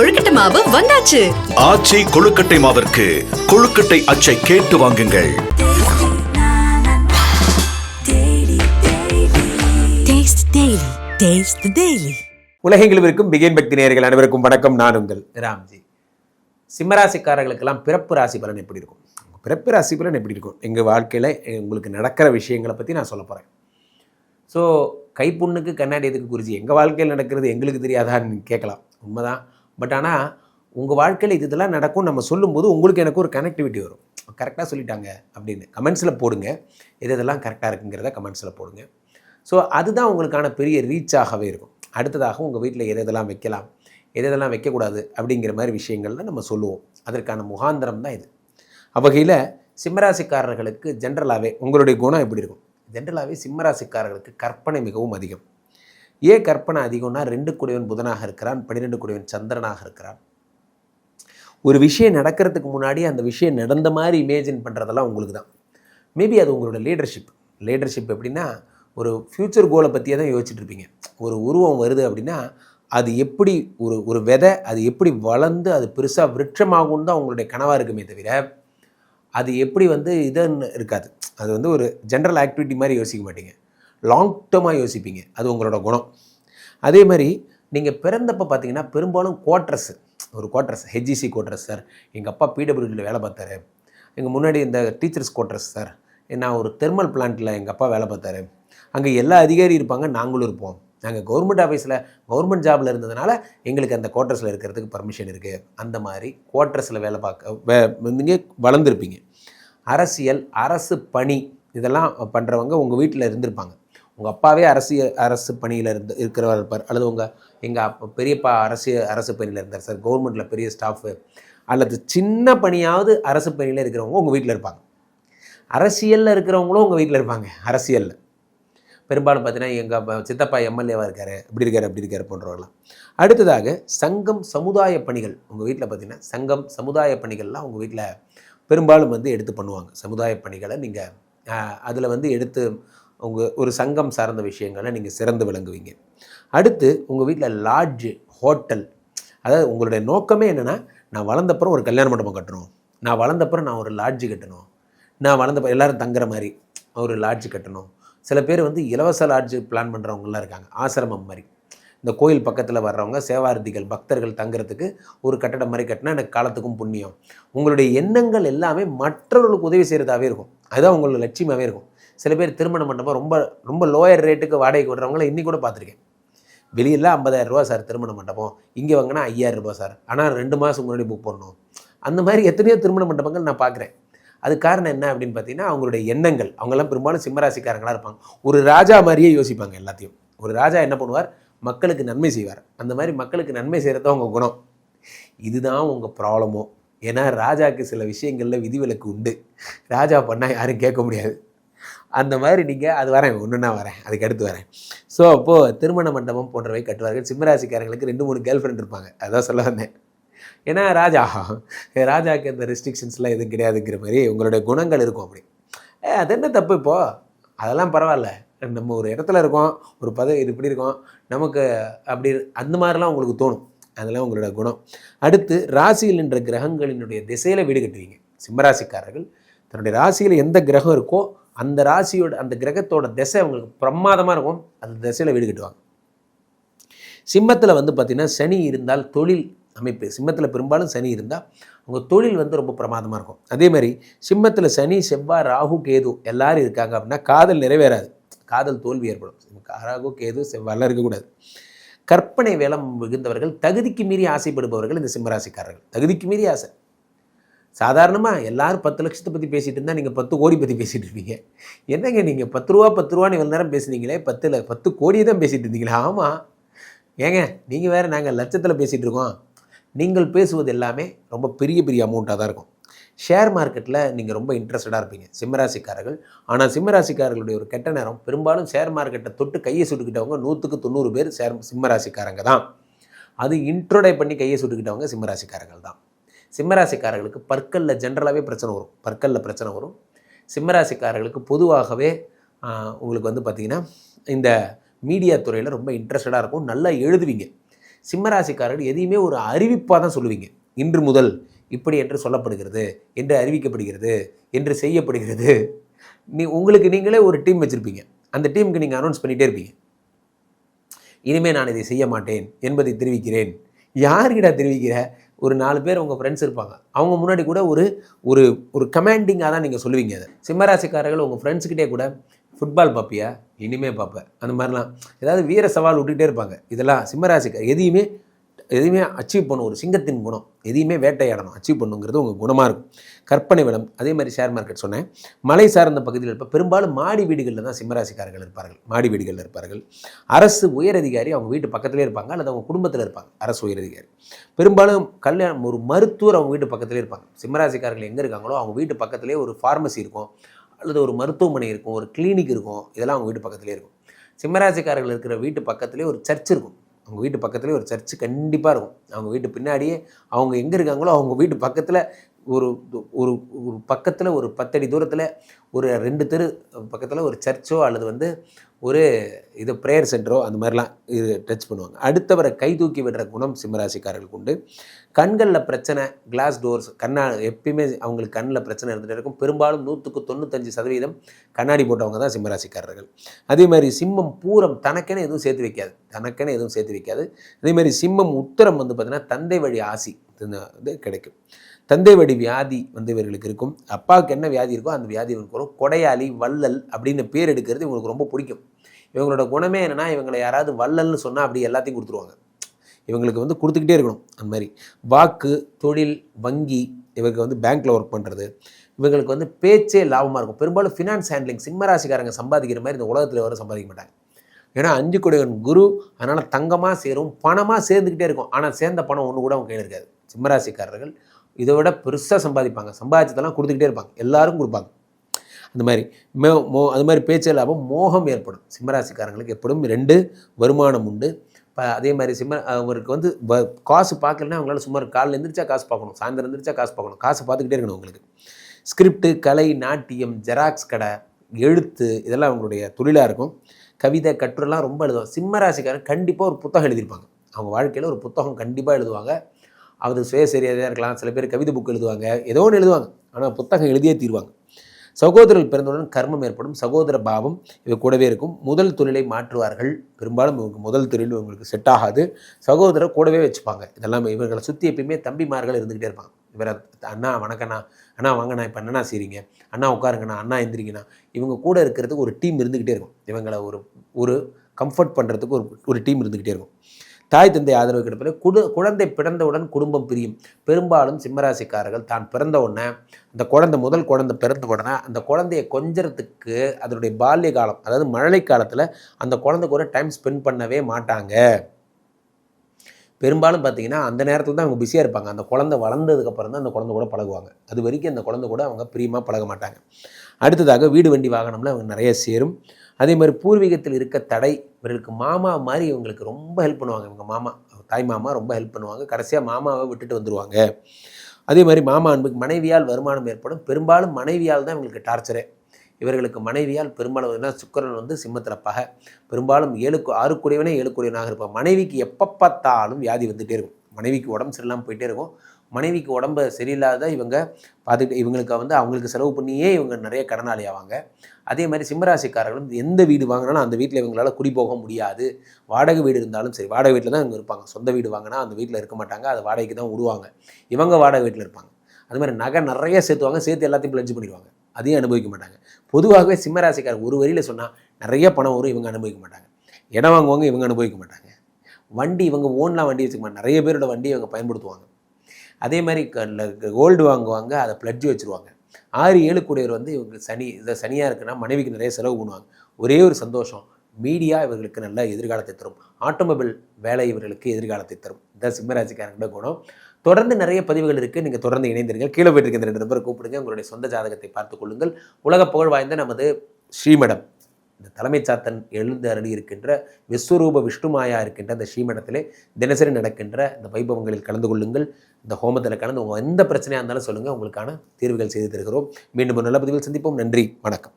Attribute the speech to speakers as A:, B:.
A: கொழுக்கட்டை மாவு வந்தாச்சு.
B: ஆச்சி கொழுக்கட்டை மாவிற்கு கொழுக்கட்டை அச்சை கேட்டு வாங்குங்கள்.
C: Taste Daily. Taste the Daily.
D: உலகெங்கிலும் இருக்கும் பிகேன் பக்தி நேயர்கள் அனைவருக்கும் வணக்கம் நான் உங்கள் ராம்ஜி. சிம்மராசிக்காரர்களுக்கெல்லாம் பிறப்பு ராசி பலன் எப்படி இருக்கும்? பிறப்பு ராசி பலன் எப்படி இருக்கும்? எங்கள் வாழ்க்கையில் உங்களுக்கு நடக்கிற விஷயங்களை பற்றி நான் சொல்ல போகிறேன் ஸோ கைப்புண்ணுக்கு கண்ணாடி எதுக்கு குறிச்சி எங்கள் வாழ்க்கையில் நடக்கிறது எங்களுக்கு தெரியாதான்னு கேட்கலாம். உண்மைதான். பட் ஆனால் உங்கள் வாழ்க்கையில் இது இதெல்லாம் நடக்கும் நம்ம சொல்லும்போது உங்களுக்கு எனக்கு ஒரு கனெக்டிவிட்டி வரும். கரெக்டாக சொல்லிட்டாங்க அப்படின்னு. கமெண்ட்ஸில் போடுங்க. எது இதெல்லாம் கரெக்டாக இருக்குங்கிறத கமெண்ட்ஸில் போடுங்க. ஸோ அதுதான் உங்களுக்கான பெரிய ரீச்சாகவே இருக்கும். அடுத்ததாக உங்கள் வீட்டில் எது எதெல்லாம் வைக்கலாம் எது எதெல்லாம் வைக்கக்கூடாது அப்படிங்கிற மாதிரி விஷயங்கள்லாம் நம்ம சொல்லுவோம். அதற்கான முகாந்திரம் தான் இது. அவ்வகையில் சிம்மராசிக்காரர்களுக்கு ஜென்ரலாகவே உங்களுடைய குணம் எப்படி இருக்கும்? ஜென்ரலாகவே சிம்மராசிக்காரர்களுக்கு கற்பனை மிகவும் அதிகம். ஏன் கற்பனை அதிகம்னா ரெண்டு குடைவன் புதனாக இருக்கிறான் பன்னிரெண்டு குடைவன் சந்திரனாக இருக்கிறான். ஒரு விஷயம் நடக்கிறதுக்கு முன்னாடி அந்த விஷயம் நடந்த மாதிரி இமேஜின் பண்ணுறதெல்லாம் உங்களுக்கு தான். மேபி அது உங்களோட லீடர்ஷிப் லீடர்ஷிப் எப்படின்னா ஒரு ஃப்யூச்சர் கோலை பற்றியே தான் யோசிச்சுட்டு இருப்பீங்க. ஒரு உருவம் வருது அப்படின்னா அது எப்படி ஒரு ஒரு விதை அது எப்படி வளர்ந்து அது பெருசாக விருட்சமாகும்னு தான் உங்களுடைய கனவாக இருக்குமே தவிர அது எப்படி வந்து இதுன்னு இருக்காது. அது வந்து ஒரு ஜென்ரல் ஆக்டிவிட்டி மாதிரி யோசிக்க மாட்டீங்க. லாங் டேர்மாக யோசிப்பீங்க. அது உங்களோட குணம். அதே மாதிரி நீங்கள் பிறந்தப்போ பார்த்தீங்கன்னா பெரும்பாலும் குவார்ட்ரஸ் ஒரு குவார்ட்ரஸ் ஹெச்ஜிசி குவார்ட்ரஸ் சார் எங்கள் அப்பா பிடபிள்யூடியில் வேலை பார்த்தாரு. எங்கள் முன்னாடி இந்த டீச்சர்ஸ் குவார்ட்ரஸ் சார் நான் ஒரு தெர்மல் பிளான்ட்டில் எங்கள் அப்பா வேலை பார்த்தாரு. அங்கே எல்லா அதிகாரி இருப்பாங்க நாங்களும் இருப்போம். நாங்கள் கவர்மெண்ட் ஆஃபீஸில் கவர்மெண்ட் ஜாபில் இருந்ததுனால எங்களுக்கு அந்த குவார்ட்டர்ஸில் இருக்கிறதுக்கு பர்மிஷன் இருக்குது அந்த மாதிரி குவார்ட்டர்ஸில் வேலை பார்க்க வே வந்துங்க வளர்ந்துருப்பீங்க. அரசியல் அரசு பணி இதெல்லாம் பண்ணுறவங்க உங்கள் வீட்டில் இருந்திருப்பாங்க. உங்கள் அப்பாவே அரசியல் அரசு பணியில் இருந்து இருக்கிறவர் இருப்பார் அல்லது உங்கள் எங்கள் அப்பா பெரியப்பா அரசியல் அரசு பணியில் இருந்தார் சார் கவர்மெண்ட்டில் பெரிய ஸ்டாஃபு அல்லது சின்ன பணியாவது அரசு பணியில் இருக்கிறவங்க உங்கள் வீட்டில் இருப்பாங்க. அரசியலில் இருக்கிறவங்களும் உங்கள் வீட்டில் இருப்பாங்க அரசியலில். பெரும்பாலும் பார்த்தீங்கன்னா எங்கள் சித்தப்பா எம்எல்ஏவாக இருக்கார் இப்படி இருக்கார் அப்படி இருக்கார் போன்றவர்களாம் அடுத்ததாக சங்கம் சமுதாய பணிகள் உங்கள் வீட்டில் பார்த்தீங்கன்னா சங்கம் சமுதாய பணிகள்லாம் உங்கள் வீட்டில் பெரும்பாலும் வந்து எடுத்து பண்ணுவாங்க. சமுதாய பணிகளை நீங்கள் அதில் வந்து எடுத்து உங்கள் ஒரு சங்கம் சார்ந்த விஷயங்களை நீங்கள் சிறந்து விளங்குவீங்க. அடுத்து உங்கள் வீட்டில் லாட்ஜு ஹோட்டல் அதாவது உங்களுடைய நோக்கமே என்னென்னா நான் வளர்ந்தப்புறம் ஒரு கல்யாண மண்டபம் கட்டணும். நான் வளர்ந்தப்புறம் நான் ஒரு லாட்ஜு கட்டணும். நான் வளர்ந்தப்ப எல்லாரும் தங்குற மாதிரி ஒரு லாட்ஜு கட்டணும். சில பேர் வந்து இலவச லாட்ஜு பிளான் பண்ணுறவங்களாம் இருக்காங்க. ஆசிரமம் மாதிரி. இந்த கோயில் பக்கத்தில் வர்றவங்க சேவார்த்திகள் பக்தர்கள் தங்குறதுக்கு ஒரு கட்டடம் மாதிரி கட்டினா எனக்கு காலத்துக்கும் புண்ணியம். உங்களுடைய எண்ணங்கள் எல்லாமே மற்றவர்களுக்கு உதவி செய்கிறதாகவே இருக்கும். அதுதான் உங்களோட லட்சியமாகவே இருக்கும். சில பேர் திருமண மண்டபம் ரொம்ப ரொம்ப லோயர் ரேட்டுக்கு வாடகைக்கு விடுறவங்கள இன்னி கூட பார்த்துருக்கேன். வெளியில் ஐம்பதாயிரம் ரூபா சார் திருமண மண்டபம். இங்கே வாங்கினா ஐயாயிரம் ரூபா சார். ஆனால் ரெண்டு மாதம் முன்னாடி புக் பண்ணணும் அந்த மாதிரி எத்தனையோ திருமண மண்டபங்கள் நான் பார்க்குறேன். அது காரணம் என்ன அப்படின்னு பார்த்தீங்கன்னா அவங்களுடைய எண்ணங்கள். அவங்கெல்லாம் பெரும்பாலும் சிம்மராசிக்காரங்களாக இருப்பாங்க. ஒரு ராஜா மாதிரியே யோசிப்பாங்க எல்லாத்தையும். ஒரு ராஜா என்ன பண்ணுவார்? மக்களுக்கு நன்மை செய்வார். அந்த மாதிரி மக்களுக்கு நன்மை செய்கிறது அவங்க குணம். இதுதான் உங்கள் ப்ராப்ளமோ ஏன்னா ராஜாவுக்கு சில விஷயங்களில் விதிவிலக்கு உண்டு. ராஜா பண்ணால் யாரும் கேட்க முடியாது. அந்த மாதிரி நீங்கள் அது வரேன் ஒன்றுனா வரேன் அதுக்கு அடுத்து வரேன். ஸோ அப்போது திருமண மண்டபம் போன்றவை கட்டுவார்கள். சிம்மராசிக்காரங்களுக்கு ரெண்டு மூணு கேர்ள் ஃப்ரெண்ட் இருப்பாங்க. அதான் சொல்ல வந்தேன். ஏன்னா ராஜா ராஜாவுக்கு இந்த ரெஸ்ட்ரிக்ஷன்ஸ்லாம் எதுவும் கிடையாதுங்கிற மாதிரி உங்களுடைய குணங்கள் இருக்கும் அப்படி. ஏ அது என்ன தப்பு இப்போது அதெல்லாம் பரவாயில்ல. நம்ம ஒரு இடத்துல இருக்கோம் ஒரு பதவி இது இப்படி இருக்கோம். நமக்கு அப்படி அந்த மாதிரிலாம் உங்களுக்கு தோணும். அதெல்லாம் உங்களோட குணம். அடுத்து ராசியில் என்ற கிரகங்களினுடைய திசையில் வீடு கட்டுவீங்க. சிம்மராசிக்காரர்கள் தன்னுடைய ராசியில் எந்த கிரகம் இருக்கோ அந்த ராசியோட அந்த கிரகத்தோட திசை அவங்களுக்கு பிரமாதமாக இருக்கும். அந்த திசையில் வீடு கட்டுவாங்க. சிம்மத்தில் வந்து பார்த்திங்கன்னா சனி இருந்தால் தொழில் அமைப்பு சிம்மத்தில் பெரும்பாலும் சனி இருந்தால் உங்கள் தொழில் வந்து ரொம்ப பிரமாதமாக இருக்கும். அதேமாதிரி சிம்மத்தில் சனி செவ்வாய் ராகு கேது எல்லாரும் இருக்காங்க அப்படின்னா காதல் நிறைவேறாது. காதல் தோல்வி ஏற்படும். ராகு கேது செவ்வாயெல்லாம் இருக்கக்கூடாது கற்பனை வேலம் மிகுந்தவர்கள் தகுதிக்கு மீறி ஆசைப்படுபவர்கள் இந்த சிம்மராசிக்காரர்கள் தகுதிக்கு மீறி ஆசை. சாதாரணமாக எல்லாரும் பத்து லட்சத்தை பற்றி பேசிகிட்டு இருந்தால் நீங்கள் பத்து கோடி பற்றி பேசிகிட்டு இருப்பீங்க. என்னங்க நீங்கள் பத்து ரூபா பத்து ரூபான்னு இவ்வளோ நேரம் பேசுனீங்களே? பத்தில் பத்து கோடியை தான் பேசிகிட்டு இருந்தீங்களா? ஆமாம் ஏங்க நீங்கள் வேறு நாங்கள் லட்சத்தில் பேசிகிட்டு இருக்கோம். நீங்கள் பேசுவது எல்லாமே ரொம்ப பெரிய பெரிய அமௌண்ட்டாக தான் இருக்கும். ஷேர் மார்க்கெட்டில் நீங்கள் ரொம்ப இன்ட்ரெஸ்டடாக இருப்பீங்க. சிம்மராசிக்காரர்கள். ஆனால் சிம்மராசிக்காரர்களுடைய ஒரு கெட்ட நேரம் பெரும்பாலும் ஷேர் மார்க்கெட்டை தொட்டு கையை சுட்டுக்கிட்டவங்க நூற்றுக்கு தொண்ணூறு பேர் ஷேர் சிம்மராசிக்காரங்க தான். அது இன்ட்ரோடை பண்ணி கையை சுட்டுக்கிட்டவங்க சிம்மராசிக்காரர்கள் தான். சிம்மராசிக்காரர்களுக்கு பற்களில் ஜென்ரலாகவே பிரச்சனை வரும். பற்களில் பிரச்சனை வரும். சிம்மராசிக்காரர்களுக்கு பொதுவாகவே உங்களுக்கு வந்து பார்த்திங்கன்னா இந்த மீடியா துறையில் ரொம்ப இன்ட்ரெஸ்டடாக இருக்கும். நல்லா எழுதுவீங்க. சிம்மராசிக்காரர்கள் எதையுமே ஒரு அறிவிப்பாக தான் சொல்லுவீங்க. இன்று முதல் இப்படி என்று சொல்லப்படுகிறது என்று அறிவிக்கப்படுகிறது என்று செய்யப்படுகிறது. நீ உங்களுக்கு நீங்களே ஒரு டீம் வச்சுருப்பீங்க. அந்த டீமுக்கு நீங்கள் அனௌன்ஸ் பண்ணிகிட்டே இருப்பீங்க. இனிமேல் நான் இதை செய்ய மாட்டேன் என்பதை தெரிவிக்கிறேன். யார்கிட்ட தெரிவிக்கிற ஒரு நாலு பேர் உங்கள் ஃப்ரெண்ட்ஸ் இருப்பாங்க. அவங்க முன்னாடி கூட ஒரு ஒரு ஒரு கமாண்டிங்காக தான் நீங்கள் சொல்லுவீங்க அதை. சிம்மராசிக்காரர்கள் உங்கள் ஃப்ரெண்ட்ஸுக்கிட்டே கூட ஃபுட்பால் பார்ப்பியா இனிமே பார்ப்பேன் அந்த மாதிரிலாம். ஏதாவது வீர சவால் விட்டுக்கிட்டே இருப்பாங்க. இதெல்லாம் சிம்மராசிக்கார் எதையுமே எதையுமே அச்சீவ் பண்ணும் ஒரு சிங்கத்தின் குணம் எதையுமே வேட்டையாடணும். அச்சீவ் பண்ணுங்கிறது உங்கள் குணமாக இருக்கும். கற்பனை வளம் அதே மாதிரி ஷேர் மார்க்கெட் சொன்னேன். மலை சார்ந்த பகுதியில் இருப்ப பெரும்பாலும் மாடி வீடுகளில் தான் சிம்மராசிக்காரர்கள் இருப்பார்கள். மாடி வீடுகளில் இருப்பார்கள். அரசு உயரதிகாரி அவங்க வீட்டு பக்கத்திலே இருப்பாங்க அல்லது அவங்க குடும்பத்தில் இருப்பாங்க அரசு உயரதிகாரி பெரும்பாலும் கல்யாணம் ஒரு மருத்துவர் அவங்க வீட்டு பக்கத்திலே இருப்பாங்க. சிம்மராசிக்காரர்கள் எங்கே இருக்காங்களோ அவங்க வீட்டு பக்கத்திலே ஒரு ஃபார்மசி இருக்கும் அல்லது ஒரு மருத்துவமனை இருக்கும் ஒரு கிளினிக் இருக்கும் இதெல்லாம் அவங்க வீட்டு பக்கத்திலே இருக்கும். சிம்மராசிக்காரர்கள் இருக்கிற வீட்டு பக்கத்திலே ஒரு சர்ச் இருக்கும். அவங்க வீட்டு பக்கத்துலேயே ஒரு சர்ச்சு கண்டிப்பாக இருக்கும். அவங்க வீட்டு பின்னாடியே அவங்க எங்கே இருக்காங்களோ அவங்க வீட்டு பக்கத்தில் ஒரு ஒரு ஒரு பக்கத்தில் ஒரு பத்தடி தூரத்தில் ஒரு ரெண்டு தெரு பக்கத்தில் ஒரு சர்ச்சோ அல்லது வந்து ஒரு இது ப்ரேயர் சென்டரோ அந்த மாதிரிலாம் இது டச் பண்ணுவாங்க. அடுத்தவரை கை தூக்கி விடுற குணம் சிம்மராசிக்காரர்களுக்கு உண்டு. கண்களில் பிரச்சனை கிளாஸ் டோர்ஸ் கண்ணா எப்பயுமே அவங்களுக்கு கண்ணில் பிரச்சனை இருந்துகிட்டே இருக்கும். பெரும்பாலும் நூற்றுக்கு தொண்ணூத்தஞ்சு சதவீதம் கண்ணாடி போட்டவங்க தான் சிம்மராசிக்காரர்கள். அதே மாதிரி சிம்மம் பூரம் தனக்கென எதுவும் சேர்த்து வைக்காது. தனக்கென எதுவும் சேர்த்து வைக்காது. அதே மாதிரி சிம்மம் உத்தரம் வந்து பார்த்திங்கன்னா தந்தை வழி ஆசி. இது கிடைக்கும். தந்தை வடி வியாதி வந்து இவர்களுக்கு இருக்கும். அப்பாவுக்கு என்ன வியாதி இருக்கோ அந்த வியாதி இவங்களுக்கு வரும். கொடையாளி வள்ளல் அப்படின்னு பேர் எடுக்கிறது இவங்களுக்கு ரொம்ப பிடிக்கும். இவங்களோட குணமே என்னென்னா இவங்களை யாராவது வள்ளல்னு சொன்னால் அப்படி எல்லாத்தையும் கொடுத்துருவாங்க. இவங்களுக்கு வந்து கொடுத்துக்கிட்டே இருக்கணும் அந்த மாதிரி. வாக்கு தொழில் வங்கி இவருக்கு வந்து பேங்க்கில் ஒர்க் பண்ணுறது இவங்களுக்கு வந்து பேச்சே லாபமாக இருக்கும். பெரும்பாலும் ஃபினான்ஸ் ஹேண்ட்லிங் சிம்மராசிக்காரங்க சம்பாதிக்கிற மாதிரி இந்த உலகத்தில் வர சம்பாதிக்க மாட்டாங்க. ஏன்னா அஞ்சு கொடைவன் குரு அதனால் தங்கமாக சேரும் பணமாக சேர்ந்துக்கிட்டே இருக்கும். ஆனால் சேர்ந்த பணம் ஒன்று கூட அவங்க கையில் இருக்காது. சிம்மராசிக்காரர்கள் இதை விட பெருசாக சம்பாதிப்பாங்க. சம்பாதிச்சதெல்லாம் கொடுத்துக்கிட்டே இருப்பாங்க. எல்லாரும் கொடுப்பாங்க. அந்த மாதிரி மே மோ அது மாதிரி பேச்சு லாபம் மோகம் ஏற்படும். சிம்மராசிக்காரங்களுக்கு எப்படும் ரெண்டு வருமானம் உண்டு. இப்போ அதே மாதிரி சிம்ம அவருக்கு வந்து காசு பார்க்கலன்னா அவங்களால சும்மா காலையில் எந்திரிச்சா காசு பார்க்கணும். சாயந்தரம் எந்திரிச்சா காசு பார்க்கணும். காசு பார்த்துக்கிட்டே இருக்கணும் உங்களுக்கு ஸ்கிரிப்டு கலை நாட்டியம் ஜெராக்ஸ் கடை எழுத்து இதெல்லாம் அவங்களுடைய தொழிலாக இருக்கும். கவிதை கட்டுரைலாம் ரொம்ப எழுதுவாங்க. சிம்மராசிக்காரன் கண்டிப்பாக ஒரு புத்தகம் எழுதியிருப்பாங்க. அவங்க வாழ்க்கையில் ஒரு புத்தகம் கண்டிப்பாக எழுதுவாங்க. அது சுயசரியாதையாக இருக்கலாம். சில பேர் கவிதை புக் எழுதுவாங்க. ஏதோ ஒன்று எழுதுவாங்க. ஆனால் புத்தகம் எழுதியே தீருவாங்க. சகோதரர்கள் பிறந்தவுடன் கர்மம் ஏற்படும். சகோதர பாவம் இவை கூடவே இருக்கும். முதல் தொழிலை மாற்றுவார்கள். பெரும்பாலும் இவங்களுக்கு முதல் தொழில் இவங்களுக்கு செட் ஆகாது. சகோதரர் கூடவே வச்சுப்பாங்க. இதெல்லாம் இவர்களை சுற்றி எப்பயுமே தம்பிமார்கள் இருந்துக்கிட்டே இருப்பாங்க. இவரை அண்ணா வணக்கண்ணா அண்ணா வாங்கண்ணா இப்போ அண்ணா செய்றீங்க. அண்ணா உட்காருங்கண்ணா அண்ணா எந்திரிங்கண்ணா. இவங்க கூட இருக்கிறதுக்கு ஒரு டீம் இருந்துக்கிட்டே இருக்கும். இவங்களை ஒரு ஒரு கம்ஃபர்ட் பண்ணுறதுக்கு ஒரு ஒரு டீம் இருந்துக்கிட்டே இருக்கும். தாய் தந்தை ஆதரவு கிடைப்பது குடு குழந்தை பிறந்தவுடன் குடும்பம் பிரியும். பெரும்பாலும் சிம்மராசிக்காரர்கள் தான் பிறந்த உடனே அந்த குழந்தை முதல் குழந்தை பிறந்த உடனே அந்த குழந்தைய கொஞ்சத்துக்கு அதனுடைய பால்ய காலம் அதாவது மழலை காலத்தில் அந்த குழந்தை கூட டைம் ஸ்பெண்ட் பண்ணவே மாட்டாங்க. பெரும்பாலும் பார்த்தீங்கன்னா அந்த நேரத்தில் தான் அவங்க பிஸியாக இருப்பாங்க. அந்த குழந்தை வளர்ந்ததுக்கப்புறம் தான் அந்த குழந்தை கூட பழகுவாங்க. அது வரைக்கும் அந்த குழந்தை கூட அவங்க பிரியமாக பழக மாட்டாங்க. அடுத்ததாக வீடு வண்டி வாகனம்ல அவங்க நிறைய சேரும். அதே மாதிரி பூர்வீகத்தில் இருக்க தடை இவர்களுக்கு மாமா மாதிரி இவங்களுக்கு ரொம்ப ஹெல்ப் பண்ணுவாங்க. இவங்க மாமா தாய் மாமா ரொம்ப ஹெல்ப் பண்ணுவாங்க. கடைசியாக மாமாவை விட்டுட்டு வந்துடுவாங்க அதே மாதிரி மாமா அன்புக்கு மனைவியால் வருமானம் ஏற்படும். பெரும்பாலும் மனைவியால் தான் இவங்களுக்கு டார்ச்சரே இவர்களுக்கு மனைவியால் பெரும்பாலும் சுக்கரன் வந்து சிம்மத்தில் பகை பெரும்பாலும் ஏழு ஆறுக்குடையவனே ஏழுக்குடையவனாக இருப்பான். மனைவிக்கு எப்போ பார்த்தாலும் வியாதி வந்துகிட்டே இருக்கும். மனைவிக்கு உடம்பு சரியில்லாமல் போயிட்டே இருக்கும். மனைவிக்கு உடம்பு சரியில்லாத இவங்க பார்த்துக்கிட்டு இவங்களுக்கு வந்து அவங்களுக்கு செலவு பண்ணியே இவங்க நிறைய கடனாளி ஆவாங்க. அதே மாதிரி சிம்மராசிக்காரர்களும் எந்த வீடு வாங்கினாலும் அந்த வீட்டில் இவங்களால குடி போக முடியாது. வாடகை வீடு இருந்தாலும் சரி வாடகை வீட்டில் தான் இவங்க இருப்பாங்க. சொந்த வீடு வாங்கினா அந்த வீட்டில் இருக்க மாட்டாங்க. அது வாடகைக்கு தான் விடுவாங்க. இவங்க வாடகை வீட்டில் இருப்பாங்க. அது மாதிரி நகை நிறைய சேர்த்துவாங்க. சேர்த்து எல்லாத்தையும் பிளஞ்சு பண்ணிடுவாங்க. அதையும் அனுபவிக்க மாட்டாங்க. பொதுவாகவே சிம்மராசிக்காரர் ஒரு வரியில் சொன்னால் நிறைய பணம் வரும் இவங்க அனுபவிக்க மாட்டாங்க. இடம் வாங்குவாங்க இவங்க அனுபவிக்க மாட்டாங்க. வண்டி இவங்க ஓன்லாம் வண்டி வச்சுக்க மாட்டாங்க. நிறைய பேரோட வண்டி இவங்க பயன்படுத்துவாங்க. அதே மாதிரி கோல்டு வாங்குவாங்க அதை பிளட்ஜி வச்சுருவாங்க. ஆறு ஏழு கூடியவர் வந்து இவங்க சனி இதை சனியாக இருக்குன்னா மனைவிக்கு நிறைய செலவு பண்ணுவாங்க. ஒரே ஒரு சந்தோஷம். மீடியா இவர்களுக்கு நல்ல எதிர்காலத்தை தரும். ஆட்டோமொபைல் வேலை இவர்களுக்கு எதிர்காலத்தை தரும். இந்த சிம்மராசிக்காரங்களோட குணம். தொடர்ந்து நிறைய பதிவுகள் இருக்குது நீங்கள் தொடர்ந்து இணைந்திருங்கள். கீழே போயிட்டு இந்த ரெண்டு நபரை கூப்பிடுங்க. உங்களுடைய சொந்த ஜாதகத்தை பார்த்து கொள்ளுங்கள். உலக புகழ் வாய்ந்த நமது ஸ்ரீமடம் இந்த தலைமைச் சாத்தன் எழுந்து அருளி இருக்கின்ற விஸ்வரூப விஷ்ணுமாயா இருக்கின்ற அந்த ஸ்ரீமடத்திலே தினசரி நடக்கின்ற இந்த வைபவங்களில் கலந்து கொள்ளுங்கள். இந்த ஹோமத்தில் கலந்து உங்கள் எந்த பிரச்சனையாக இருந்தாலும் சொல்லுங்கள் உங்களுக்கான தீர்வுகள் செய்து தருகிறோம். மீண்டும் ஒரு நல்ல பதிவில் சந்திப்போம். நன்றி. வணக்கம்.